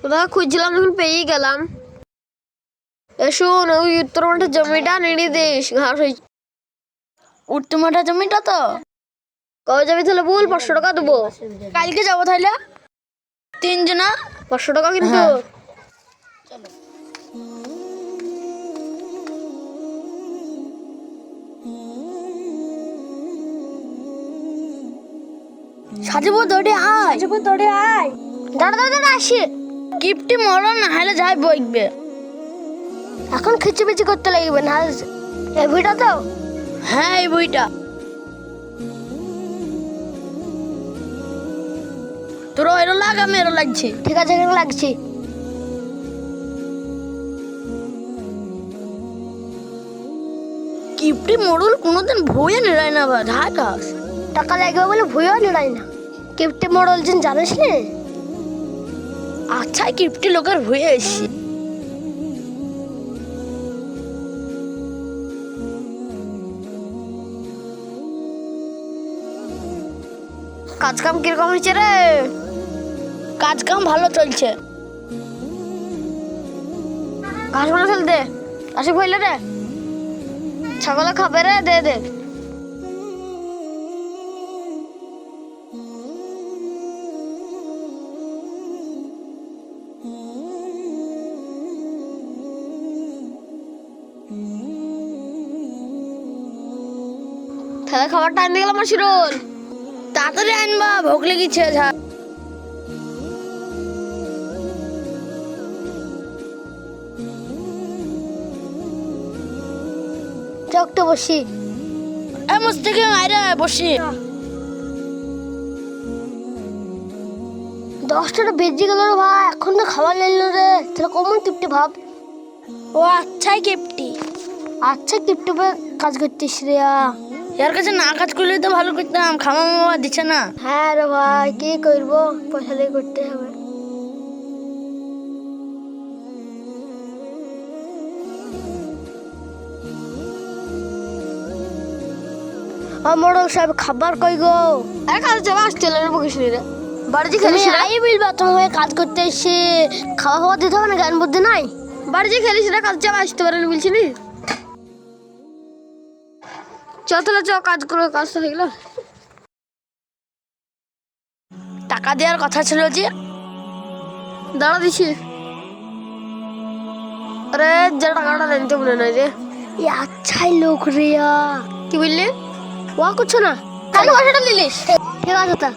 তোরা খুঁজলাম যখন পেয়েই গেলাম এ শোন ওই উত্তর মাঠের জমিটা নেড়ে দিস ঘাস হয়েছে উত্তর মাঠা জমিটা তো কবে যাবি তাহলে বল পাঁচশো টাকা দেবো কালকে যাব তাহলে তিনজনা পাঁচশো টাকা কিন্তু। সাজিব দৌড়ে আয় সাজিব দৌড়ে আয় দাঁড়া দাঁড়া দাঁড়া আসি কিপটি মরণ না হলে যাই বইকবে এখন খিচিবিচি করতে লাগবে না এই ভিটা তো? হ্যাঁ এই বইটা। তোর এরো লাগ আমি এরো লাগছে। ঠিক আছে এখানে লাগছি। কিপটি মরুল কোনোদিন ভয়ে নিরায় না ভাই ঢাক টাকা লাগবে বলে ভুয়েও নিড়াই না। কিপ্টে মডল জিন জানিস নি? আচ্ছা কিপটি লোকের ভয়ে এসছি কাজ কাম কীরকম হয়েছে রে? কাজ কাম ভালো চলছে। ঘাস মারা ফেল দে আসি ফেলে রে ছাগলে খাবে রে, দে দে। তাহলে খাবারটা আনতে গেলাম শিরুল। তাড়াতাড়ি আনবা ভোগ লেগেছে যা চকটা বসি। এ মুস্তিকে মাইরে বসি। দশটাটা বেজে গেল রে ভাই এখন তো খাবার নিল রে। তাহলে কমন কিপটে ভাব। ও আচ্ছাই কিপটি আচ্ছা কিপটে কাজ করতিস রে আ। এর কাছে না কাজ করলে তো ভালো করতাম খামা মামা দিচ্ছে না হ্যাঁ রে ভাই কি করব? পয়সা দিয়ে করতে হবে। আমার সব খাবার কই গো? আরে কাজ যাবা আসতে রে বকিস রে? বাড়িতে খেলিস না? আই বিলবা তুমি কাজ করতে এসে খাওয়া খাওয়া দিতে হবে না গান বুদ্ধি নাই? বাড়িতে খেলিস না কাজ যাবা আসতে পারেন বলছি নি চ তাহলে কাজ করো কাজ তো হয়ে গেল। টাকা দেওয়ার কথা ছিল যে দাঁড়া দিছি। আরে যে টাকাটা মনে নাই রে। এই আচ্ছাই লোক রে কি বললি? ওয়া করছ না? কেন পয়সাটা নিলিস ঠিক আছে তা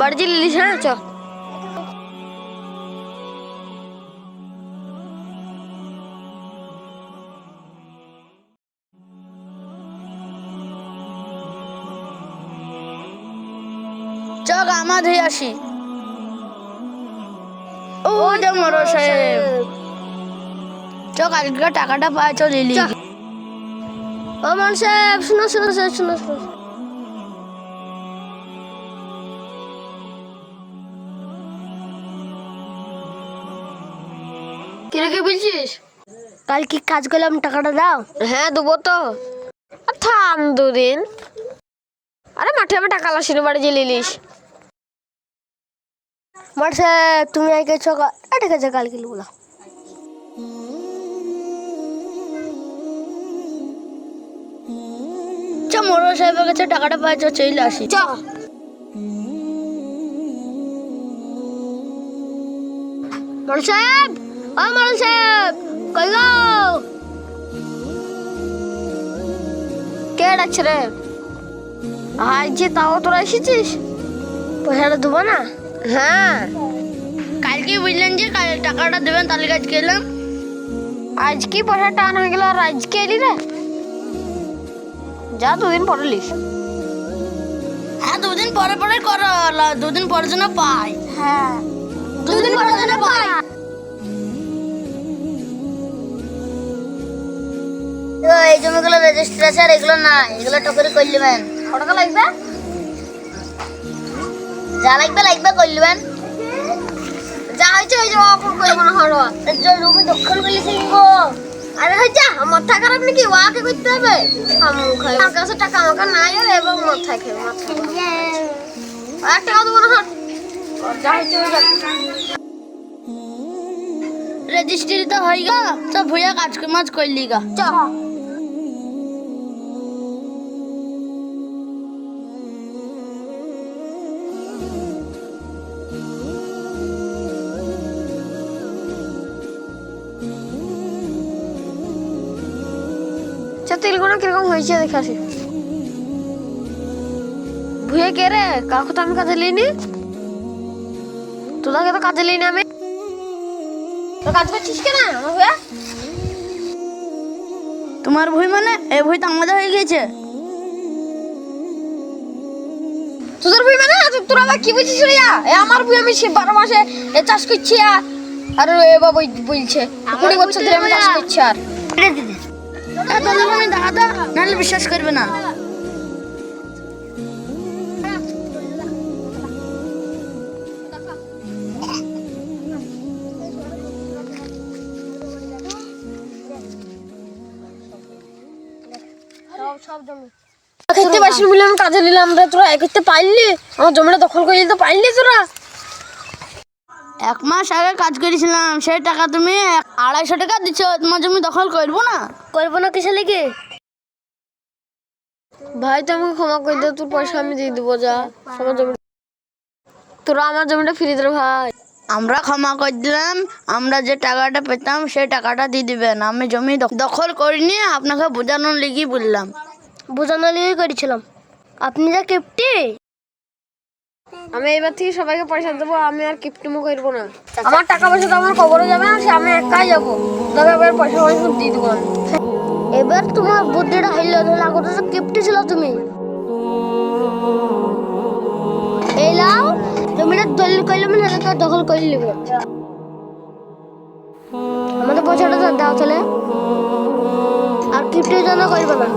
বাড়িতে নিলিস হ্যাঁ চ। চক আমার ধুয়ে আসি। ও যে মর সাহেব চক আজকে টাকাটা পাই চল লিলি ও মান সাহেব শুনো শুনো শুনো শুনো শুনো। কিরে কি বলছিস? কাল কি কাজ করলাম টাকাটা দাও। হ্যাঁ দেবো তো। থাম দুদিন। আরে মাঠে আমি টাকা লাসিনি বাড়ি যে লিলিস। মাঠে তুমি আগে চকা ঠিক আছে কালকে লিখলা চ মর সাহেবের কাছে টাকাটা পাই চ চলে আসি। চ। মরল সাহেব ও মরল সাহেব কই গো? কে ডাকছে রে? আজ যে তাও তোরা এসেছিস? পয়সাটা দেবো না? হ্যাঁ। কালকে বুঝলেন যে কাল টাকাটা দেবেন তাহলে কাজ গেলাম আজ কি পয়সা টান হয়ে গেল আর আজকে এলি রে। যা দুদিন পরে লিস। হ্যাঁ দুদিন পরে পরে করো দুদিন পরে যেন পাই। হ্যাঁ। দুদিন পরে যেন পাই। এই জমিগুলো রেজিস্ট্রেশন এগুলো না এগুলো টকরি করলিবেন কত লাগবে? যা লাগবে লাগবে করলিবেন যা হয়েছে ওই যে অপর করে মনে হলো জমি দখল করলিছেন গো আরে হয়েছে মাথা খারাপ নাকি ওয়াকে করতে হবে আমার কাছে টাকা আমাকে নাই এবং মাথায় খাই মাথা আর এক টাকা দেবো না হাট রেজিস্ট্রি তো হয়ে গা তো ভুয়া কাজ মাজ করলি গা চ তেলগুলো কীরকম হয়েছে দেখে আসি। ভুয়ে কে রে? কাকু তো আমি কাজে লিনি তোদাকে তো কাজে লিনি আমি। তো কাজ করছিস কেন আমার ভুয়া তোমার ভুই মানে? এ ভুই তো আমাদের হয়ে গেছে তোদের বই মানে? তোরা আবার কি বুঝিস রে এ আমার বই আমি সে বারো মাসে এ চাষ করছি আর আর এ বাবা বলছে কুড়ি বছর ধরে আমি চাষ করছি আর এ দাদা আমি দাদা নাহলে বিশ্বাস করবে না। খেতে বলে আমি কাজে নিলাম তোরা করতে পারলি আমার জমিটা দখল করে নিতে পারলি তোরা? এক মাস আগে কাজ করেছিলাম সেই টাকা তুমি আড়াইশো টাকা দিচ্ছ তোমার জমি দখল করব না? করব না কিসে লেগে? ভাই তো আমাকে ক্ষমা করে দে তোর পয়সা আমি দিয়ে দেবো যা। আমার জমি তোরা আমার জমিটা ফিরিয়ে দে ভাই। আমরা ক্ষমা করে দিলাম আমরা যে টাকাটা পেতাম সেই টাকাটা দিয়ে দিবেন। আমি জমি দখ- দখল করিনি আপনাকে বোঝানোর লেগে বললাম। বোঝানোর লিয়ে করেছিলাম। আপনি যা কিপ্টি আমি এবার থেকে সবাইকে পয়সা দেবো আমি আর কিপ্টিমো করব না। আমার টাকা পয়সা তো আমার কবরে যাবে না সে আমি একাই যাব। তবে এবার পয়সা পয়সা দিয়ে দেবো এবার তোমার বুদ্ধিটা হাইল তাহলে আগে তো কিপ্টি ছিল তুমি। এই লাও না দলিল করলে মানে তো দখল করে নিবে। আমাদের পয়সাটা দাও তাহলে। আর কিপ্টির জন্য করবে না।